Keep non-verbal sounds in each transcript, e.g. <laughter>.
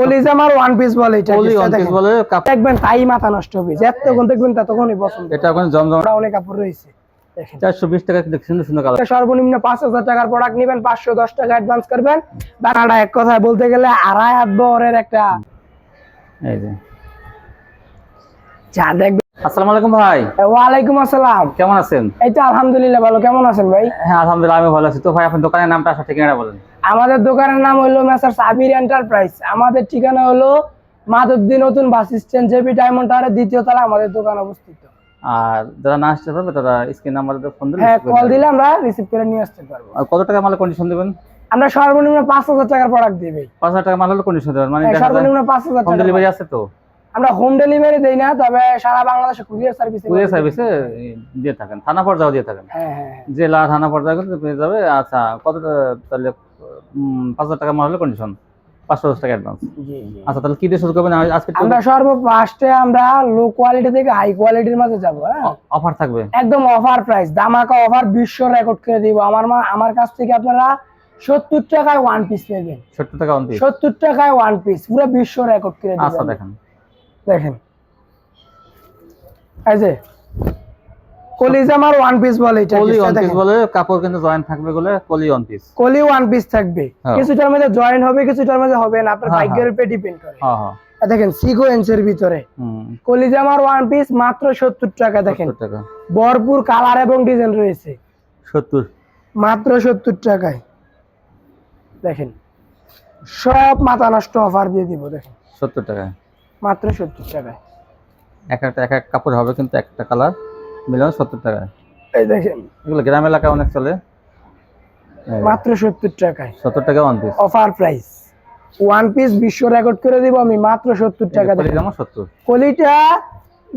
কলিজা one piece বলে এটা কলি ওয়ান পিস বলে দেখবেন তাই মাথা নষ্ট হবে যতক্ষণ দেখবেন ততক্ষণই পছন্দ। এটা ওখানে জমজম অনেক কাপড় রয়েছে। সর্বনিম্ন পাঁচ হাজার টাকার প্রোডাক্ট নেবেন পাঁচশো দশ টাকা অ্যাডভান্স করবেন। বানাটা এক কথায় বলতে গেলে আড়াই হাত বরের একটা যা দেখবেন আসসালামু আলাইকুম ভাই। ওয়ালাইকুম আসসালাম। কেমন আছেন? এই তো আলহামদুলিল্লাহ ভালো। কেমন আছেন ভাই? হ্যাঁ আলহামদুলিল্লাহ আমি ভালো আছি। তো ভাই আপনার দোকানের নামটা আসা ঠিকানা বলেন। আমাদের দোকানের নাম হলো মেসার সাবির এন্টারপ্রাইজ আমাদের ঠিকানা হলো মাধবদী নতুন বাস স্ট্যান্ড জেবি ডায়মন্ড টাওয়ারের দ্বিতীয় তলা আমাদের দোকান অবস্থিত। আর যারা না আসতে পারবে তারা স্ক্রিন নাম্বারে ফোন দিলে হ্যাঁ কল দিলে আমরা রিসিভ করে নিয়ে আসতে পারব। আর কত টাকা মালের কন্ডিশন দেবেন? আমরা সর্বনিম্ন পাঁচ হাজার টাকার প্রোডাক্ট দিবে পাঁচ হাজার টাকা মাল কন্ডিশন দেবেন। মানে সর্বনিম্ন পাঁচ হাজার ডেলিভারি আছে তো? আমরা হোম ডেলিভারি দেই না তবে সারা বাংলাদেশে কুরিয়ার সার্ভিস কুরিয়ার সার্ভিসে দিয়ে থাকেন থানা পর্যায়ে দিয়ে থাকেন। হ্যাঁ হ্যাঁ হ্যাঁ। জেলা থানা পর্যায়ে পেয়ে যাবে। আচ্ছা কত তাহলে পাঁচ হাজার টাকা মাল হলে কন্ডিশন পাঁচশো দশ টাকা অ্যাডভান্স জি আচ্ছা তাহলে কি দিয়ে শুরু করবেন? আজকে আমরা সর্ব ফার্স্টে আমরা লো কোয়ালিটি থেকে হাই কোয়ালিটির মাঝে যাব হ্যাঁ? অফার থাকবে? একদম অফার প্রাইস দামাকা অফার বিশ্ব রেকর্ড করে দিব। আমার মা আমার কাছ থেকে আপনারা সত্তর টাকায় ওয়ান পিস পেবেন। সত্তর টাকা অন্তি সত্তর টাকায় ওয়ান পিস পুরো বিশ্ব রেকর্ড করে আচ্ছা দেখেন। দেখেন। এই যে কলিজা আমার ওয়ান পিস বলে এটা কলি ওয়ান পিস বলে কাপড় কিন্তু জয়েন্ট থাকবে বলে কলি ওয়ান পিস কলি ওয়ান পিস থাকবে। হ্যাঁ। কিছুটার মধ্যে জয়েন হবে কিছুটার মধ্যে হবে না আপনার হ্যাঁ, ভাগ্যের উপরে ডিপেন্ড করে। হ্যাঁ হ্যাঁ। দেখেন সিকোয়েন্সের ভিতরে। হুম। কলিজা ওয়ান পিস মাত্র সত্তর টাকা দেখেন। ভরপুর কালার এবং ডিজাইন রয়েছে। সত্তর। মাত্র সত্তর টাকায়। দেখেন সব মাথা নষ্ট অফার দিয়ে দিব দেখেন। সত্তর টাকা মাত্র সত্তর টাকায়। এক একটা এক এক কাপড় হবে কিন্তু একটা কালার মিলানো সত্তর টাকা এই দেখেন। এগুলো গ্রাম এলাকায় অনেক চলে। মাত্র সত্তর টাকায়। সত্তর টাকা one piece offer price one piece বিশ্ব রেকর্ড করে দিব আমি মাত্র সত্তর টাকা সত্তর। কলিটা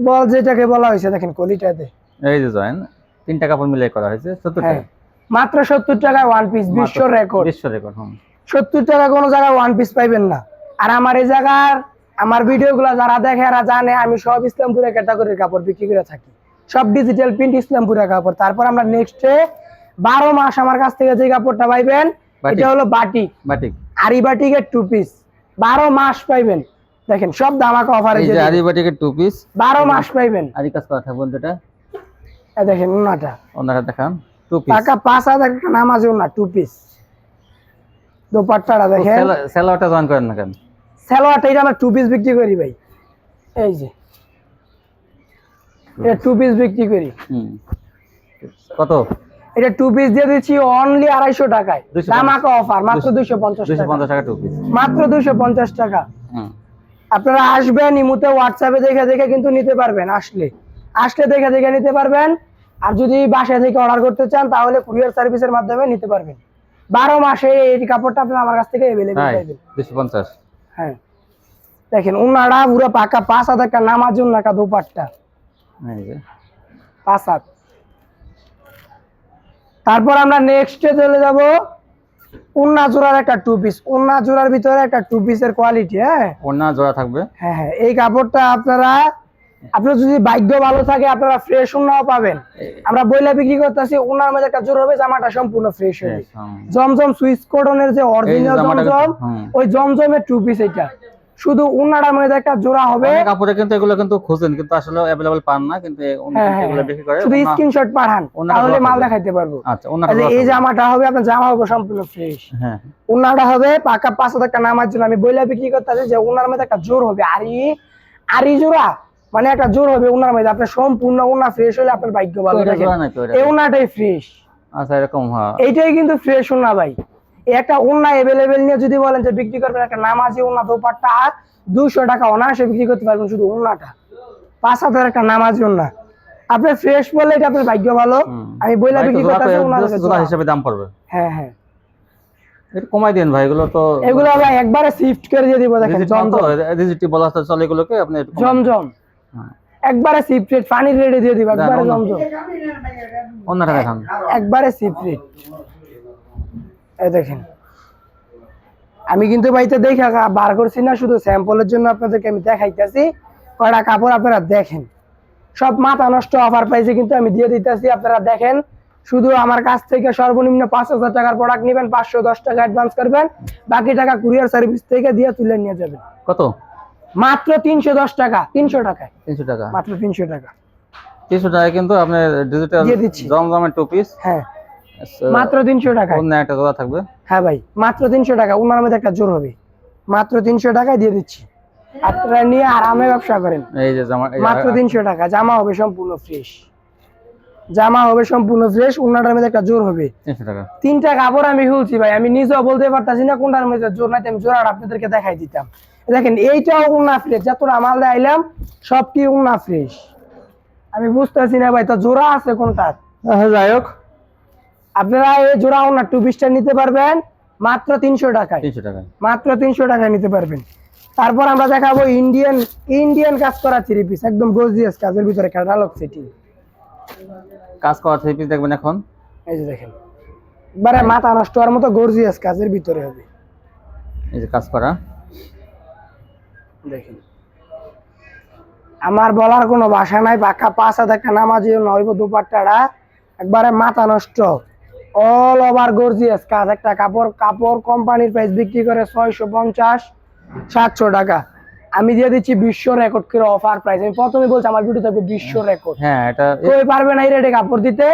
বল যেটাকে বলা হয়েছে দেখেন কলিটাতে এই যে জয়েন তিনটা কাপড় মিলাই করা হয়েছে সত্তর হ্যাঁ। টাকা মাত্র সত্তর টাকায় ওয়ান পিস বিশ্ব রেকর্ড বিশ্ব রেকর্ড হুম। সত্তর টাকা কোনো জায়গায় ওয়ান পিস পাইবেন না। আর আমার এই জায়গার আমার ভিডিওগুলো যারা দেখে এরা জানে আমি সব ইসলামপুরে ক্যাটাগরির কাপড় বিক্রি করে থাকি। সব ডিজিটাল প্রিন্ট ইসলামপুরের কাপড়। তারপর আমরা নেক্সটে বারো মাস আমার কাছ থেকে যে কাপড়টা পাইবেন এটা হলো বাটিক। বাটিক। আরি বাটিকের টু পিস বারো মাস পাইবেন। দেখেন সব দামাকা অফারে এই যে আরি বাটিকের টু পিস বারো মাস পাইবেন। আরি কাজ যেটা এই দেখেন ওনাটা ওনারা দেখান। টু পিস টাকা পাঁচ হাজার টাকা নাম আছে না টু পিস দোপাট্টাটা দেখেন। সেলোয়ারটা জয়েন করেন না কেন? সালোয়ারটা এটা আমরা টু পিস বিক্রি করি ভাই। এই যে। এটা টু পিস বিক্রি করি। কত? এটা টু পিস দিয়ে দিচ্ছি অনলি আড়াইশো টাকায়। 250 দামাকা অফার মাত্র দুইশো পঞ্চাশ টাকা। টু পিস মাত্র দুইশো পঞ্চাশ টাকা। আপনারা আসবেন ইমুতে হোয়াটসঅ্যাপে দেখে দেখে কিন্তু নিতে পারবেন আসলে। আসলে দেখে দেখে নিতে পারবেন। আর যদি বাসা থেকে অর্ডার করতে চান তাহলে কুরিয়ার সার্ভিসের মাধ্যমে নিতে পারবেন। বারো মাসে এই কাপড়টা আপনারা আমার কাছ থেকে অ্যাভেলেবেল পাইবেন। পঞ্চাশ। হ্যাঁ। দেখেন ওনারা পুরো পাকা পাঁচ হাজার টাকা নামাজ নাকা দুপাট্টা। পাঁচ হাত। তারপর আমরা নেক্সটে চলে যাব উন্না জোড়ার একটা টু পিস উন্না জোড়ার ভিতরে একটা টু পিসের কোয়ালিটি হ্যাঁ? ওড়না জোড়া থাকবে। হ্যাঁ হ্যাঁ। এই কাপড়টা আপনারা আপনার যদি ভাগ্য ভালো থাকে আপনারা ফ্রেশ উন্নাও পাবেন। আমরা বইলা বিক্রি করতেছি উনার মধ্যে একটা জোর হবে জামাটা সম্পূর্ণ ফ্রেশ হবে। জমজম সুইচ কোডনের যে অরিজিনাল জমজম ওই জমজমের টু পিস এটা। শুধু উন্নাটার মধ্যে একটা জোড়া হবে। কাপড়ে কিন্তু এগুলো কিন্তু খুঁজেন কিন্তু আসলে অ্যাভেলেবল পান না কিন্তু হ্যাঁ, হ্যাঁ, এগুলো বিক্রি করে। শুধু স্ক্রিনশট পাঠান তাহলে মাল দেখাইতে পারব। আচ্ছা ওনার এই এই জামাটা হবে আপনার জামা হবে সম্পূর্ণ ফ্রেশ হ্যাঁ উনাটা হবে পাকা পাঁচ হাজার টাকা নামার জন্য। আমি বইলা বিক্রি করতেছি যে উনার মধ্যে একটা জোর হবে আরি আরি জোড়া। মানে একটা জোর হবে উনার মধ্যে আপনার সম্পূর্ণ উনা ফ্রেশ হলে আপনার ভাগ্য ভালো ওইটা? এই উনাটাই ফ্রেশ আচ্ছা এরকম হ্যাঁ। এইটাই কিন্তু ফ্রেশ উনা ভাই। একটা উন্না এভেলেবেল নিয়ে যদি বলেন যে বিক্রি করবেন একটা নামাজি উন্না দোপাট্টা দুশো টাকা অনায়াসে বিক্রি করতে পারবেন শুধু উন্নাটা পাঁচ হাজার একটা নামাজি উন্না আপনি ফ্রেশ বললে এটা আপনার ভাগ্য ভালো। আমি বইলা বিক্রি করতে জোড়া হিসাবে দাম পড়বে। হ্যাঁ হ্যাঁ। কমাই দেন ভাই এগুলো তো এগুলো ভাই একবারে শিফট করে দিয়ে দিব দেখেন জমজম। রিজিটি বলা চলে এগুলোকে আপনি জমজম। একবারে শিফট রেট পানি রেটে দিয়ে দিব একবারে জমজম। অন্যটা দেখান একবারে রেট এই দেখেন। আমি কিন্তু ভাইতে দেখা বার করছি না শুধু স্যাম্পলের জন্য আপনাদেরকে আমি দেখাইতেছি। কয়টা কাপড় আপনারা দেখেন। সব মাথা নষ্ট অফার পাইছে কিন্তু আমি দিয়ে দিতেছি আপনারা দেখেন। শুধু আমার কাছ থেকে সর্বনিম্ন পাঁচ হাজার টাকার প্রোডাক্ট নেবেন পাঁচশো দশ টাকা অ্যাডভান্স করবেন বাকি টাকা কুরিয়ার সার্ভিস থেকে দিয়ে তুলে নিয়ে যাবেন। কত? মাত্র তিনশো দশ টাকা তিনশো টাকায়। তিনশো টাকা। মাত্র তিনশো টাকা। তিনশো টাকা কিন্তু আপনার ডিজিটাল জমজমের টু পিস হ্যাঁ। মাত্র তিনশো টাকায়। অন্য একটা জোড়া থাকবে। হ্যাঁ ভাই মাত্র তিনশো টাকা ওনার মধ্যে একটা জোর হবে। মাত্র তিনশো টাকায় দিয়ে দিচ্ছি। আপনারা নিয়ে আরামে ব্যবসা করেন। এই যে জামা মাত্র তিনশো টাকা জামা হবে সম্পূর্ণ ফ্রেশ জামা হবে সম্পূর্ণ ফ্রেশ ওনাটার মধ্যে একটা জোর হবে। টাকা। তিনটা কাপড় আমি খুলছি ভাই আমি নিজেও বলতে পারতাছি না কোনটার মধ্যে জোর নাই আমি জোড়াটা আপনাদেরকে দেখাই দিতাম। দেখেন এইটাও উন্না ফ্রেশ যতটা মাল আইলাম সবটি উন্না ফ্রেশ আমি বুঝতেছি না ভাই তো জোড়া আছে কোনটার আচ্ছা, যাই হোক। আপনারা এই জোড়া উন্না টু পিসটা নিতে পারবেন মাত্র তিনশো টাকায়। তিনশো টাকা মাত্র তিনশো টাকায় নিতে পারবেন। তারপর আমরা দেখাবো ইন্ডিয়ান ইন্ডিয়ান কাজ করা থ্রি পিস একদম গর্জিয়াস কাজের ভিতরে ক্যাটালগ সেটি কাজ করা থ্রি পিস দেখবেন এখন। এই যে দেখেন একবারে মাথা নষ্ট হওয়ার মতো গর্জিয়াস কাজের ভিতরে হবে। এই যে কাজ করা। দেখেন। আমার বলার কোনো ভাষা নাই পাঁচ হাজার টাকা নামাজি নইব দুপাট্টাটা। একবারে মাথা নষ্ট। অল ওভার গর্জিয়াস কাজ একটা কাপড় কাপড় কোম্পানির প্রাইস বিক্রি করে ছয়শো পঞ্চাশ সাতশো টাকা। আমি দিয়ে দিচ্ছি বিশ্ব রেকর্ড করে অফার প্রাইস আমি প্রথমে বলছি আমার ভিডিও থাকবে বিশ্ব রেকর্ড হ্যাঁ এটা কেউ পারবে না এই রেটে কাপড় দিতে।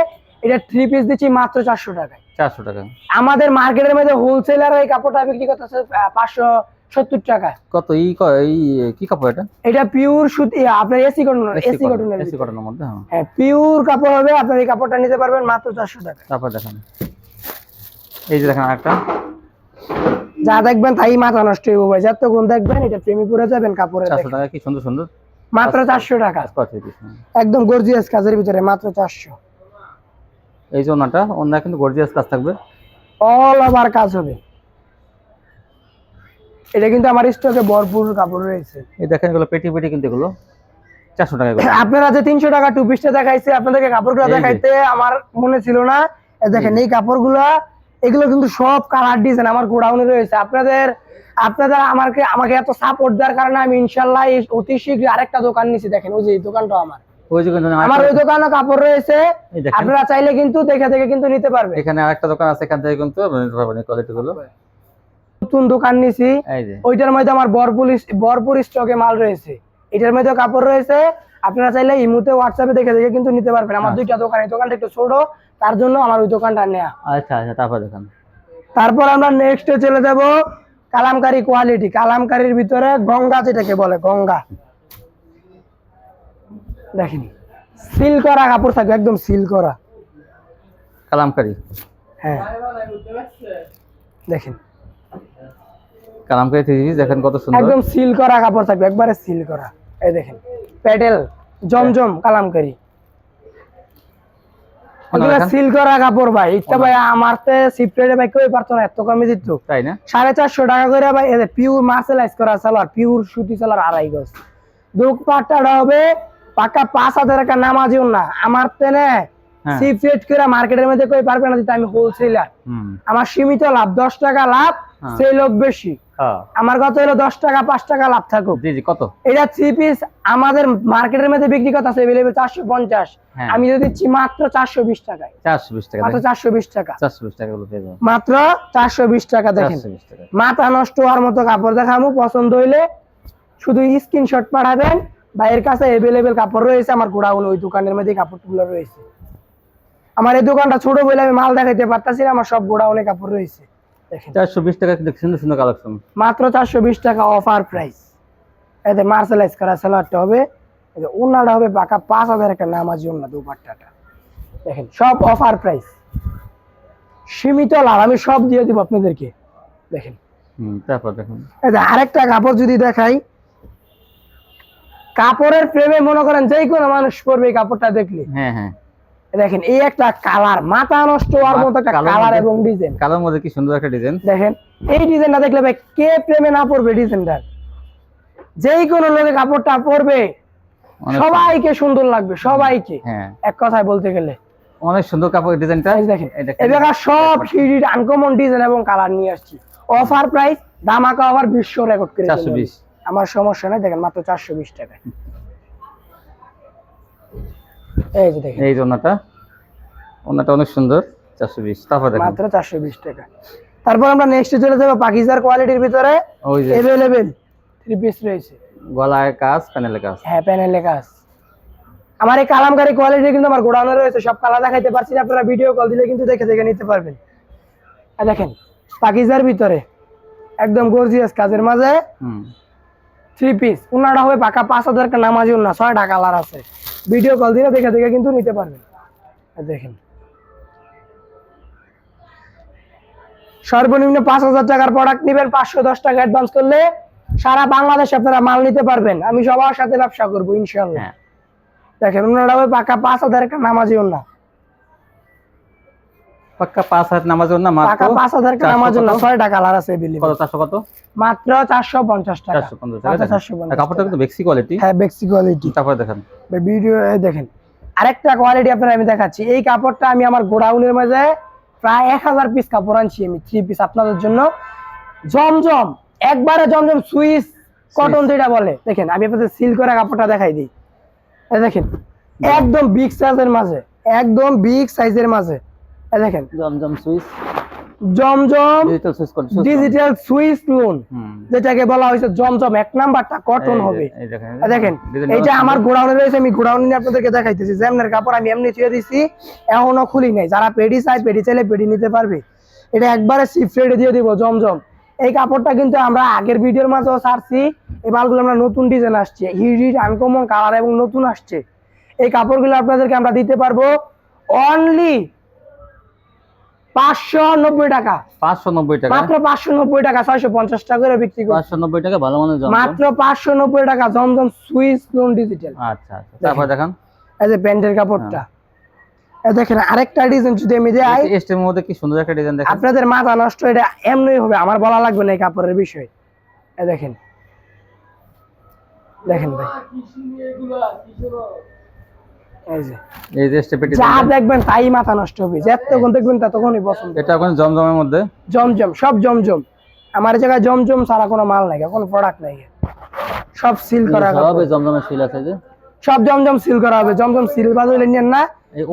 এটা থ্রি পিস দিচ্ছি মাত্র চারশো টাকায়। চারশো টাকা। আমাদের মার্কেটের মধ্যে হোলসেলার এই কাপড়টা বিক্রি করতেছে পাঁচশো সত্তর টাকা। কত? ই কি কাপড় এটা? এটা পিওর সুতি আপনার এসি কটন এসি কটনের এসি কটনের মধ্যে হ্যাঁ। হ্যাঁ পিওর কাপড় হবে আপনার এই কাপড়টা নিতে পারবেন মাত্র চারশো টাকা। তারপর দেখেন। এই যে দেখেন আরেকটা। যা দেখবেন তাই মাথা নষ্ট হইব ভাই যতক্ষণ দেখবেন এটা প্রেমে পড়ে যাবেন কাপড়ে চারশো টাকা কি সুন্দর সুন্দর? মাত্র চারশো টাকা। পিস একদম গর্জিয়াস কাজের ভিতরে মাত্র চারশো। এই যে ওনাটা ওনা কিন্তু গর্জিয়াস কাজ থাকবে। অল ওভার কাজ হবে। এটা কিন্তু আমার স্টকে ভরপুর কাপড় রয়েছে। এই দেখেন এগুলো পেটি পেটি কিন্তু এগুলো। চারশো টাকা আপনারা যে তিনশো টাকা টু পিসটা দেখাইছে আপনাদেরকে কাপড়গুলো দেখাইতে আমার মনে ছিল না। দেখেন এই কাপড়গুলো এগুলো কিন্তু সব কালার ডিজাইন আমার গোডাউনে রয়েছে। আপনাদের আপনাদের আমাকে আমাকে এত সাপোর্ট দেওয়ার কারণে আমি ইনশাল্লাহ অতি শীঘ্র আরেকটা দোকান নিছি। দেখেন ওই যে এই দোকানটা আমার। আমার ওই দোকানে। কাপড় রয়েছে। আপনারা চাইলে কিন্তু দেখে দেখে কিন্তু নিতে পারবে এখানে আরেকটা দোকান আছে এখান থেকে কিন্তু নিতে পারবেন কোয়ালিটি গুলো। নতুন দোকান নিছি ওইটার মধ্যে আমার ভরপুর ভরপুর স্টকে মাল রয়েছে। এটার মধ্যে কাপড় রয়েছে আপনারা চাইলে ইমুতে হোয়াটসঅ্যাপে দেখে দেখে কিন্তু নিতে পারবেন। আমার আচ্ছা। দুইটা দোকান এই দোকানটা একটু ছোট তার জন্য আমার ওই দোকানটা নেয়া। আচ্ছা আচ্ছা তারপর দেখেন। তারপর আমরা নেক্সটে চলে যাব কালামকারি কোয়ালিটি কালামকারির ভিতরে গঙ্গা যেটাকে বলে গঙ্গা। দেখেন সিল করা কাপড় থাকবে একদম সিল করা। কালামকারি। হ্যাঁ। দেখেন কালামকারি থ্রি পিস দেখেন কত সুন্দর। একদম সিল করা কাপড় থাকবে একবারে সিল করা। এই দেখেন প্যাডেল জমজম কালামকারি সিল করা। কাপড় ভাই। ইচ্ছা ভাই আমার তো সিপ্রেটে ভাই কেউ পারতো না এত কমে দিত তাই না? সাড়ে চারশো টাকা করে ভাই পিওর মার্সেলাইজ করা পিওর সুতি আড়াই গজ। দুক পাট্টাটা হবে পাক্কা পাঁচ হাজার টাকা নামাজিও না আমার তেনে হ্যাঁ। সিপ্রেট করে মার্কেটের মধ্যে কই পারবে না দিতে আমি হোলসেলার আমার সীমিত লাভ দশ টাকা লাভ হ্যাঁ। সেই লোক বেশি। হ্যাঁ। আমার কত হলো দশ টাকা পাঁচ টাকা লাভ থাকুক। জি জি কত? এটা থ্রি পিস আমাদের মার্কেটের মধ্যে বিক্রি করতে আছে এভেলেবেল চারশো পঞ্চাশ। হ্যাঁ। আমি যদি দিচ্ছি মাত্র চারশো বিশ টাকায় চারশো বিশ টাকা মাত্র চারশো বিশ টাকা। চারশো বিশ টাকা মাত্র চারশো বিশ টাকা দেখেন। মাথা নষ্ট হওয়ার মতো কাপড় দেখাবো পছন্দ হইলে। শুধু স্ক্রিনশট পাঠাবেন। ভাইয়ের কাছে এভেলেবেল কাপড় রয়েছে আমার গোডাউন ওই দোকানের মধ্যে কাপড়গুলো রয়েছে। আমার এই দোকানটা ছোট বলে আমি মাল দেখাইতে পারতাছি না আমার সব গোডাউনে কাপড় রয়েছে। চারশো বিশ টাকা সুন্দর সুন্দর কালেকশন মাত্র চারশো বিশ টাকা অফার প্রাইস এতে মার্শালাইজ করা সালোয়ারটা হবে। এই হবে পাকা পাঁচ হাজার একটা নামাজি ওনা দুপাট্টাটা। দেখেন সব অফার প্রাইস সীমিত লাভ আমি সব দিয়ে দিব আপনাদেরকে। দেখেন। তারপর দেখুন। আরেকটা কাপড় যদি দেখাই কাপড়ের প্রেমে মনে করেন যে কোনো মানুষ পরবে এই কাপড়টা দেখলে। হ্যাঁ হ্যাঁ। দেখেন এই একটা কালার মাথা নষ্ট হওয়ার মতো একটা কালার এবং ডিজাইন কালোর মধ্যে কি সুন্দর একটা ডিজাইন দেখেন এই ডিজাইনটা দেখলে ভাই কে প্রেমে না পড়বে ডিজাইনটার যেই কোনো লোকে কাপড়টা পরবে সবাইকে সুন্দর লাগবে সবাইকে। হ্যাঁ। এক কথায় বলতে গেলে। অনেক সুন্দর কাপড় ডিজাইনটা এই দেখেন। এবার সব হিট আনকমন ডিজাইন এবং কালার নিয়ে আসছি। অফার প্রাইস দামাকা আবার বিশ্ব রেকর্ড করে চারশো বিশ। আমার সমস্যা নাই দেখেন মাত্র চারশো বিশ টাকা <laughs> এই যে দেখেন। এই ওনাটা। অনেক সুন্দর চারশো বিশ। তারপর দেখেন। মাত্র চারশো বিশ টাকা। তারপর আমরা নেক্সট চলে যাব পাকিস্তান কোয়ালিটির ভিতরে। ওই যে। থ্রি পিস রয়েছে। গলায় কাজ প্যানেলে কাজ। হ্যাঁ প্যানেলে কাজ। আমার এই কালামকারী কোয়ালিটি কিন্তু আমার গোডাউনে রয়েছে সব কালার দেখাইতে পারছি না আপনারা ভিডিও কল দিলে কিন্তু দেখে দেখে নিতে পারবেন। আর দেখেন পাকিজার ভিতরে একদম গর্জিয়াস কাজের মাঝে হুম। থ্রি পিস উনাটা হবে পাকা পাঁচ হাজার টাকা নামাজি উন্না ছয়টা কালার আছে। ভিডিও কল দিলে দেখে দেখে কিন্তু নিতে পারবেন। দেখেন। সর্বনিম্ন পাঁচ হাজার টাকার প্রোডাক্ট নেবেন পাঁচশো দশ টাকা অ্যাডভান্স করলে সারা বাংলাদেশে আপনারা মাল নিতে পারবেন। আমি সবার সাথে ব্যবসা করব ইনশাল্লাহ হ্যাঁ। দেখেন ওনারা ওই পাকা পাঁচ হাজার একটা নামাজি না পাক্কা পাঁচ হাজার নামাজ না মাত্র পাঁচ হাজার নামাজ না আছে। কত চারশো কত? মাত্র চারশো পঞ্চাশ টাকা। চারশো পঞ্চাশ টাকা কাপড়টা কিন্তু বেক্সি কোয়ালিটি হ্যাঁ বেক্সি কোয়ালিটি তারপরে দেখেন। ভিডিও দেখেন। আরেকটা কোয়ালিটি আপনারা আমি দেখাচ্ছি। এই কাপড়টা আমি আমার গোডাউনের মাঝে প্রায় এক হাজার পিস কাপড় আনছি আমি থ্রি পিস আপনাদের জন্য। জমজম, একবারে জমজম সুইস কটন যেটা বলে। দেখেন, আমি আপনাদের সিল করা কাপড়টা দেখাই দিই। দেখেন, একদম বিগ সাইজের মাঝে, একদম বিগ সাইজের মাঝে। দেখেন। জমজম সুইচ জমজম ডিজিটাল সুইচ সুইস লোন যেটাকে বলা হয়েছে জমজম। এক নাম্বারটা কটন হবে। দেখেন এইটা আমার গোডাউনে রয়েছে আমি গোডাউনে নিয়ে আপনাদেরকে দেখাইতেছি। যেমনের কাপড় আমি এমনি ছুঁয়ে দিচ্ছি এখনও খুলি নাই। যারা পেডি চাই পেডি চাইলে পেডি নিতে পারবে। এটা একবারে সিফ রেডি দিয়ে দিব জমজম। এই কাপড়টা কিন্তু আমরা আগের ভিডিওর মাঝেও ছাড়ছি। এই মালগুলো আমরা নতুন ডিজাইন আসছে। হিট আনকমন কালার এবং নতুন আসছে। এই কাপড়গুলো আপনাদেরকে আমরা দিতে পারব অনলি পাঁচশো নব্বই টাকা। পাঁচশো নব্বই টাকা? মাত্র পাঁচশো নব্বই টাকা ছয়শো পঞ্চাশ টাকা করে বিক্রি করছি। পাঁচশো নব্বই টাকা ভালো মানের মাত্র পাঁচশো নব্বই টাকা জমজম সুইস লোন ডিজিটাল। আচ্ছা আচ্ছা। তারপর দেখান। এই যে প্যান্টের কাপড়টা। দেখেন আরেকটা ডিজাইন যদি আমি যাই এই এস্টের মধ্যে কি সুন্দর একটা ডিজাইন দেখেন আপনাদের মাথা নষ্ট এটা এমনি হবে আমার বলা লাগবে না এই কাপড়ের বিষয়। এই দেখেন। দেখেন ভাই। এই যে। এই যে দেখবেন তাই মাথা নষ্ট হবে। যতক্ষণ দেখবেন ততক্ষণই পছন্দ। এটা এখন জমজমের মধ্যে? জমজম সব জমজম। আমার জায়গায় জমজম ছাড়া কোনো মাল নাই কোনো প্রোডাক্ট নাই। সব সিল করা। এই জমজমের সিল আছে যে। সব জমজম সিল করা হবে। জমজম সিল নিয়েন না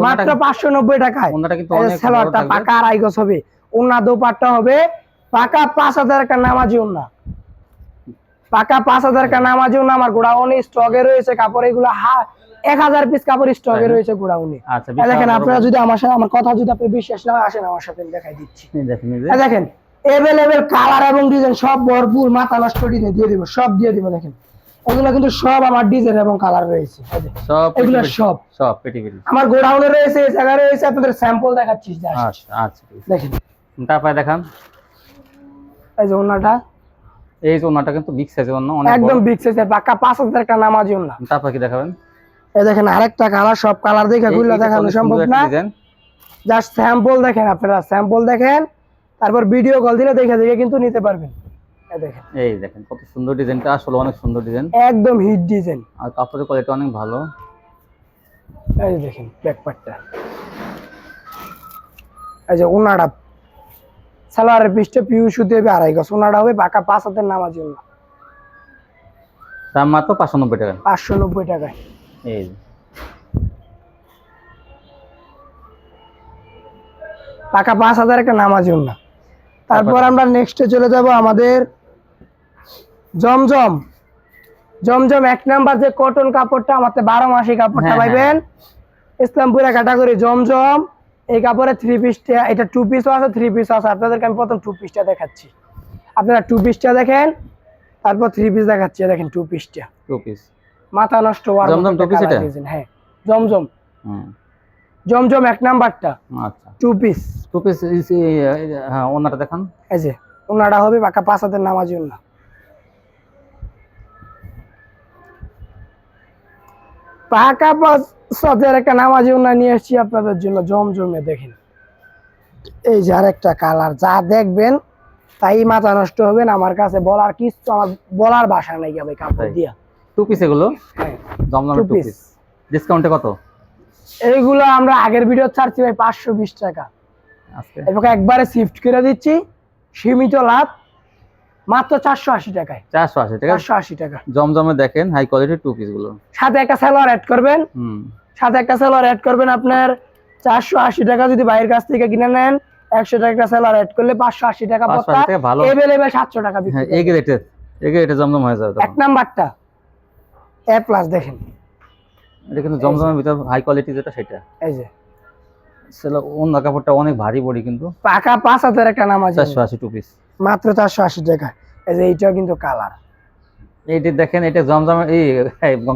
মাত্র পাঁচশো নব্বই টাকায়। ওনাটা কিন্তু অনেক পাকা গজ হবে। ওনা দোপাট্টা হবে। পাকা পাঁচ হাজার টাকা নামাজি ওনা। পাকা পাঁচ হাজার টাকা নামাজি ওনা। আমার গোড়াউনি স্টকে রয়েছে কাপড়। এগুলো হা এক হাজার পিস কাপড় স্টকে রয়েছে গোড়াউনি। আচ্ছা দেখেন আপনারা যদি আমার সাথে আমার কথা যদি আপনি বিশ্বাস না আসেন আমার সাথে আমি দেখাই দিচ্ছি। দেখেন দেখেন এভেলেবেল কালার এবং ডিজাইন সব ভরপুর মাথা নষ্ট ডিজাইন দিয়ে দিব সব দিয়ে দিব দেখেন। এগুলো কিন্তু সব আমার ডিজাইন এবং কালার রয়েছে। সব এগুলো সব সব পেটি পেটি আমার গোডাউনে রয়েছে এই জায়গায় রয়েছে আপনাদের স্যাম্পল দেখাচ্ছি আচ্ছা আচ্ছা। দেখেন তারপরে দেখান এই যে ওনাটা এই যে ওনাটা কিন্তু বিগ সাইজের ওনা অনেক একদম বিগ সাইজের পাকা পাঁচ হাজার টাকা নামাজি ওনা তারপর কি দেখাবেন এই দেখেন আরেকটা কালার সব কালার দেখে গুলো দেখানো সম্ভব না। জাস্ট স্যাম্পল দেখেন আপনারা স্যাম্পল দেখেন তারপর ভিডিও কল দিলে দেখে দেখে কিন্তু নিতে পারবেন। এই দেখেন। এই দেখেন কত সুন্দর ডিজাইনটা আসলে অনেক সুন্দর ডিজাইন। একদম হিট ডিজাইন আর কাপড়ের কোয়ালিটি অনেক ভালো। এই দেখেন ব্যাকপার্টটা এই যে ওনাটা সালোয়ারের পিসটা পিউ সুতে হবে আড়াই গজ। ওনাটা হবে পাকা পাঁচ হাতের নামাজি ওনা। দাম মাত্র পাঁচশো নব্বই টাকা। পাঁচশো নব্বই টাকায়। এই। পাকা পাঁচ হাজার একটা নামাজি না তারপর আমরা নেক্সটে চলে যাব আমাদের জমজম। জমজম এক নাম্বার যে কটন কাপড়টা আমাদের বারো মাসি কাপড়টা হ্যাঁ, পাইবেন? ইসলামপুরা ক্যাটাগরি জমজম। এই কাপড়ে থ্রি পিসটা এটা টু পিসও আছে থ্রি পিসও আছে। আপনাদেরকে আমি প্রথম টু পিসটা দেখাচ্ছি। আপনারা টু পিসটা দেখেন তারপর থ্রি পিস দেখাচ্ছি। দেখেন টু পিসটা টু। পিস মাথা নষ্ট হওয়ার জমজম piece একটা এটা? হ্যাঁ। জমজম। জমজম এক নাম্বারটা। আচ্ছা। টু পিস টু পিস হ্যাঁ ওনাটা দেখান। এই যে ওনাটা হবে পাকা পাঁচ হাতের নামাজি ওনা। পাকা পাঁচ হাতের একটা নামাজি ওনা নিয়ে এসেছি আপনাদের জন্য জমজমে দেখেন। এই যে আরেকটা কালার যা দেখবেন তাই মাথা নষ্ট হবেন আমার কাছে বলার কিছু আমার বলার বাসা নাই ভাই কাপড় দিয়া। টু পিস এগুলো? হ্যাঁ। টু পিস ডিসকাউন্টে কত? এইগুলো আমরা আগের ভিডিও ছাড়ছি ভাই পাঁচশো বিশ টাকা। এবার একবারে শিফট করে দিচ্ছি। সীমিত লাভ মাত্র চারশো আশি টাকায়। চারশো আশি টাকা চারশো আশি টাকা। জমজমে দেখেন হাই কোয়ালিটির টু পিসগুলো। সাথে একটা সালোয়ার অ্যাড করবেন। হুম। সাথে একটা সালোয়ার অ্যাড করবেন আপনার চারশো আশি টাকা যদি বাইরের কাছ থেকে কিনে নেন একশো টাকা সেলার অ্যাড করলে পাঁচশো আশি টাকা পড়তা এভেলেবেল সাতশো টাকা বিক্রি হ্যাঁ এই রেটে এই রেটে জমজম হয়ে যাবে এক নাম্বারটা। এ প্লাস দেখেন। এটা কিন্তু জমজমের ভিতর হাই কোয়ালিটি যেটা সেটা। এই যে। সেটা অন্য কাপড়টা অনেক ভারী বড়ি কিন্তু। পাকা পাঁচ হাজার একটা নামাজ চারশো আশি টু পিস মাত্র চারশো আশি টাকা। এই যে এইটাও কিন্তু কালার এইটি দেখেন এটা জমজমে এই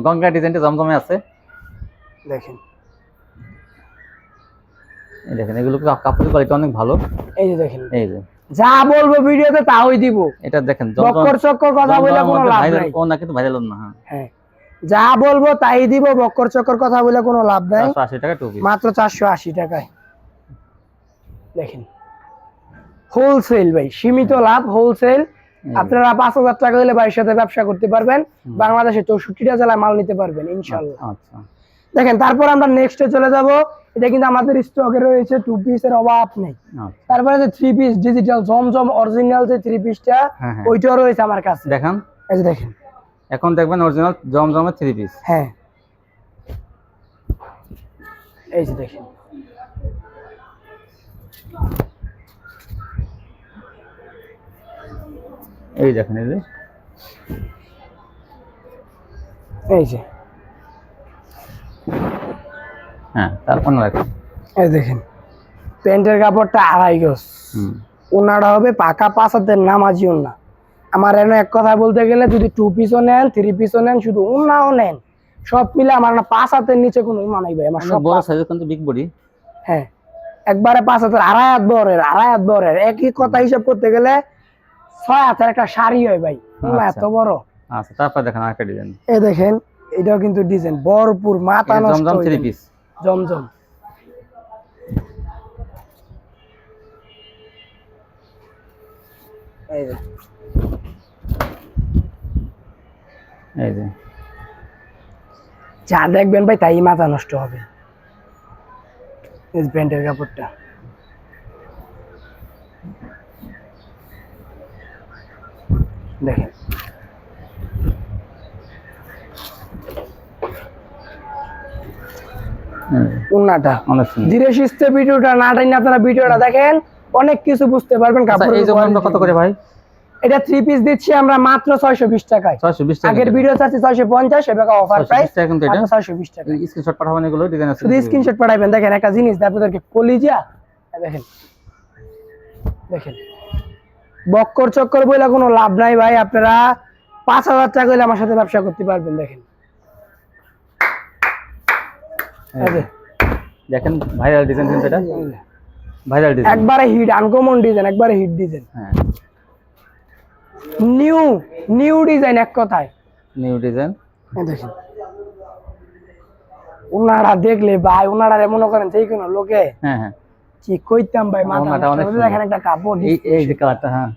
গঙ্গা ডিজাইনটা জমজমে আছে। দেখেন। এই দেখেন এগুলো কাপড়ের কোয়ালিটি অনেক ভালো। এই যে দেখেন। এই যে। যা বলব ভিডিওতে তাই দিব। এটা দেখেন জমজম বক্কর চক্কর কথা বলে কোনো লাভ ভাইরাল নাই। ও না কিন্তু ভাইরাল না হ্যাঁ। হ্যাঁ। যা বলব তাই দিব বক্কর চক্কর কথা বলে কোনো লাভ নাই। পিস মাত্র চারশো আশি টাকায়। দেখেন। হোলসেল ভাই সীমিত লাভ হোলসেল আপনারা পাঁচ হাজার টাকা হলে বাড়ির সাথে ব্যবসা করতে পারবেন। বাংলাদেশে চৌষট্টিটা জেলায় মাল নিতে পারবেন ইনশাল্লাহ আচ্ছা দেখেন তারপর আমরা নেক্সটে চলে যাব। এটা কিন্তু আমাদের স্টকে রয়েছে টু পিসের অভাব নেই। আচ্ছা। তারপরে যে থ্রি পিস ডিজিটাল জমজম অরিজিনাল যে থ্রি পিসটা হ্যাঁ হ্যাঁ। ওইটাও রয়েছে আমার কাছে। দেখান। এই যে দেখেন। এখন দেখবেন অরিজিনাল জমজমের থ্রি পিস হ্যাঁ। এই যে দেখেন। এই দেখেন এই যে। এই যে। হ্যাঁ তারপর না রাখেন এই দেখেন প্যান্টের কাপড়টা আড়াই গজ। ওনারা হবে পাকা পাঁচ হাতের নামাজি ওনা। আমার এনে এক কথা বলতে গেলে যদি টু পিসও নেন থ্রি পিসও নেন শুধু উন্নাও নেন সব মিলে আমার না পাঁচ হাতের নিচে কোনো উন্না নাই ভাই আমার সব বড় সাইজের কিন্তু বিগ বডি হ্যাঁ একবারে পাঁচ হাতের আড়াই হাত বরের আড়াই হাত বরের একই কথা হিসাব করতে গেলে ছয় হাতের একটা শাড়ি হয় ভাই আচ্ছা। এত বড়। আচ্ছা তারপর দেখেন আরেকটা ডিজাইন এই দেখেন এটাও কিন্তু ডিজাইন ভরপুর মাথা নষ্ট জমজম থ্রি পিস জমজম। এই যে। এই যে। যা দেখবেন ভাই তাই মাথা নষ্ট হবে। প্যান্টের কাপড়টা। দেখেন। উন্নাটা। ধীরে সুস্থে ভিডিওটা না টাইনে আপনারা ভিডিওটা দেখেন অনেক কিছু বুঝতে পারবেন আচ্ছা, এই জমজমটা কত করে ভাই? এটা থ্রি পিস দিচ্ছি আমরা মাত্র ছয়শো বিশ টাকায়। ছয়শো বিশ টাকা আগের ভিডিও চাচ্ছি ছয়শো পঞ্চাশ এবার অফার প্রাইস কিন্তু এটা। ছয়শো বিশ টাকা। স্ক্রিনশট পাঠাবেন এগুলো ডিজাইন আছে। শুধু স্ক্রিনশট পাঠাবেন। দেখেন একটা জিনিস আপনাদেরকে কলিজা। দেখেন। দেখেন। বক্কর চক্কর বলে কোনো লাভ নাই ভাই আপনারা পাঁচ হাজার টাকা হলে আমার সাথে ব্যবসা করতে পারবেন দেখেন। দেখেন ভাইরাল ডিজাইন কিন্তু এটা। ভাইরাল ডিজাইন একবারে হিট আনকমন ডিজাইন একবারে হিট ডিজাইন হ্যাঁ। নিউ নিউ ডিজাইন এক কথায়। New design? দেখেন। ওনারা দেখলে ভাই ওনারা মনে করেন যে কোনো লোকে হ্যাঁ হ্যাঁ। কি কইতাম ভাই মাথা। দেখেন একটা কাপড় এই এই যে কালারটা হ্যাঁ।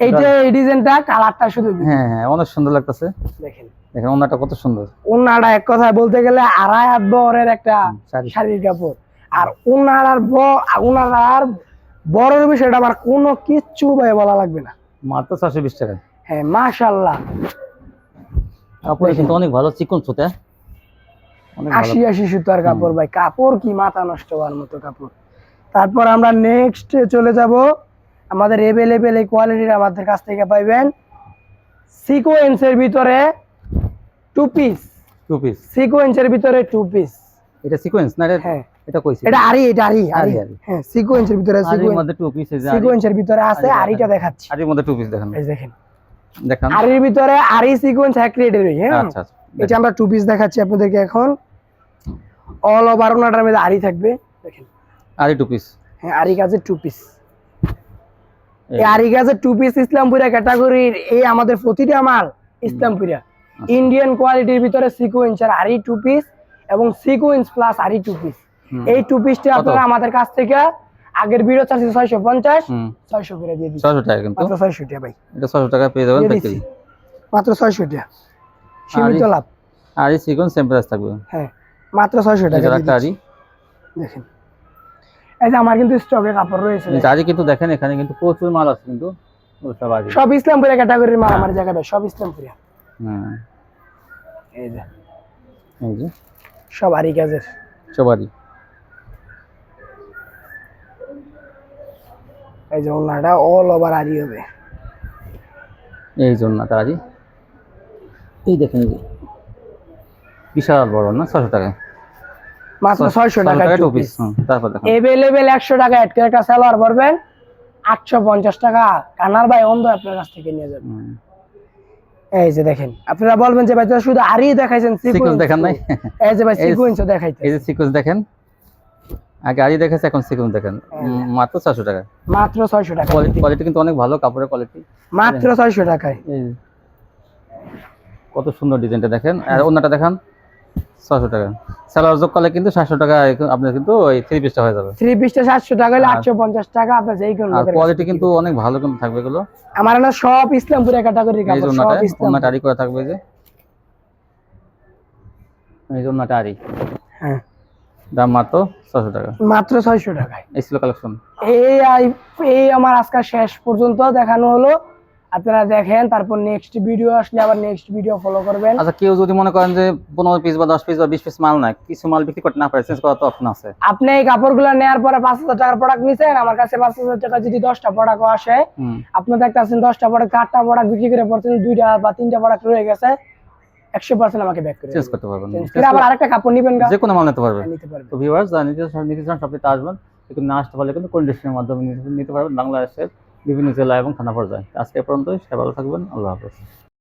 এইটা এই ডিজাইনটা কালারটা শুধু হ্যাঁ হ্যাঁ অনেক সুন্দর লাগতেছে। দেখেন। দেখেন ওনাটা কত সুন্দর। ওনারা এক কথায় বলতে গেলে আড়াই হাত বহরের একটা শাড়ি। শাড়ির কাপড়। আর ওনারার ব ওনারার বড়ের বিষয়টা আমার কোনো কিচ্ছু ভাই বলা লাগবে না। মাত্র ছয়শো বিশ টাকা। হ্যাঁ মাশাল্লাহ কাপড় কিন্তু অনেক ভালো চিকন সুতে। আশি আশি সুতার কাপড় ভাই। কাপড় কি মাথা নষ্ট হওয়ার মতো কাপড়। তারপর আমরা নেক্সট চলে যাব। আমাদের এভেলেবেল এই কোয়ালিটির আমাদের কাছ থেকে পাইবেন সিকোয়েন্সের ভিতরে টু পিস টু পিস সিকোয়েন্সের ভিতরে টু পিস এটা সিকোয়েন্স না হ্যাঁ। এটা কইছি। এটা আরি এটা আরি আরি। হ্যাঁ সিকোয়েন্সের ভিতরে মধ্যে টু পিস আরি সিকোয়েন্সের ভিতরে আছে আরিটা দেখাচ্ছি। আরির মধ্যে টু পিস দেখেন। এই দেখেন। দেখান। আরির ভিতরে আরি সিকোয়েন্স হ্যাঁ? আচ্ছা আচ্ছা। এটা আমরা টু পিস দেখাচ্ছি আপনাদেরকে এখন। অল ওভার ওনাটার মধ্যে আরি থাকবে। দেখেন। আরি টু পিস হ্যাঁ আরি টু পিস এই আরি টু পিস ইসলামপুরা ক্যাটাগরির এই আমাদের প্রতিটা মাল ইসলামপুরা। ইন্ডিয়ান কোয়ালিটির ভিতরে সিকোয়েন্স আর আরি টু পিস এবং সিকোয়েন্স প্লাস আরি টু পিস এই টু পিসটা আপনারা আমাদের কাছ থেকে আগের ভিডিও চাচ্ছি ছয়শো পঞ্চাশ ছয়শো করে দিয়ে দিচ্ছি। ছয়শো টাকা কিন্তু? মাত্র ছয়শো টাকা ভাই। এটা ছয়শো টাকা পেয়ে যাবেন পাইকারি মাত্র ছয়শো টাকা। সীমিত লাভ। আর এই সিকোয়েন্স সেম প্রাইস থাকবে। হ্যাঁ মাত্র ছয়শো টাকা। আরি দেখেন। এই যে আমার কিন্তু স্টকে কাপড় রয়েছে। যে কিন্তু দেখেন এখানে কিন্তু প্রচুর মাল আছে কিন্তু। সব আরি সব ইসলামপুরা ক্যাটাগরির মাল আমার জায়গায় সব ইসলামপুরা হ্যাঁ। এই যে। এই যে। সব আরি কাজের। সব এই যে ওনাটা অল ওভার আরি হবে। এই জন্য তারি এই দেখেন এই বিশাল বড় না ছশো টাকা মাত্র ছয়শো টাকা টু পিস তারপর দেখেন। এভেলেবেল একশো টাকা করে একটা সালোয়ার ভরবেন আটশো পঞ্চাশ টাকা। কানার ভাই অন্ধ আপনার কাছ থেকে নিয়ে যাবেন এই যে দেখেন আপনারা বলবেন যে ভাই শুধু আরই দেখাইছেন সিকোয়েন্স দেখেন নাই। এই যে ভাই সিকোয়েন্সও দেখাইতে এই যে সিকোয়েন্স দেখেন। আগে আরি দেখেছে এখন সিকোয়েন্স দেখেন। মাত্র ছশো টাকা। মাত্র ছয়শো টাকা। কোয়ালিটি কোয়ালিটি কিন্তু অনেক ভালো কাপড়ের কোয়ালিটি মাত্র ছয়শো টাকায়। কত সুন্দর ডিজাইনটা দেখেন। আর অন্যটা দেখান। ছশো টাকা। স্যালোয়ার যোগ করলে কিন্তু সাতশো টাকা আপনার কিন্তু ওই থ্রি পিসটা হয়ে যাবে। থ্রি পিসটা সাতশো টাকা হলে আটশো পঞ্চাশ টাকা আপনার যেই কোনো আর কোয়ালিটি কিন্তু অনেক ভালো কিন্তু থাকবে এগুলো। আমার না সব ইসলামপুরের ক্যাটাগরি এই সব অন্যটা আরি করে থাকবে যে। এই যে অন্যটা আরি হ্যাঁ। দাম মাত্র ছশো টাকা। মাত্র ছয়শো টাকায়। এই ছিল কালেকশন এই এই আমার শেষ পর্যন্ত দেখানো হলো। আপনারা দেখেন তারপর নেক্সট ভিডিও আসলে আবার নেক্সট ভিডিও ফলো করবেন। আচ্ছা কেউ যদি মনে করেন যে পনেরো পিস বা দশ পিস বা বিশ পিস মাল না কিছু মাল বিক্রি করতে না পারে চেঞ্জ করার তো অপশন আছে। আপনি এই কাপড়গুলো নেওয়ার পরে পাঁচ হাজার টাকার প্রোডাক্ট নিছেন আমার কাছে পাঁচ হাজার টাকা যদি দশটা প্রোডাক্ট আসে আপনি দেখতেছেন দশটা প্রোডাক্ট আটটা প্রোডাক্ট বিক্রি করে পড়ছেন দুইটা বা তিনটা প্রোডাক্ট রয়ে গেছে। একশো পার্সেন্ট আমাকে ব্যাক করে চেঞ্জ করতে পারবেন। Change আবার আরেকটা কাপড় নিবেন যে কোনো মাল নিতে পারবেন। নিতে পারবেন। তো ভিউয়ার্স নিতে নিতে চান সবটিতে আসবেন। কিন্তু না আসতে পারলে কিন্তু কন্ডিশনের মাধ্যমে নিতে- পারবেন। বাংলাদেশের বিভিন্ন জেলা এবং থানা পর্যায়ে। আজকে পর্যন্ত সবাই ভালো থাকবেন। আল্লাহ হাফেজ।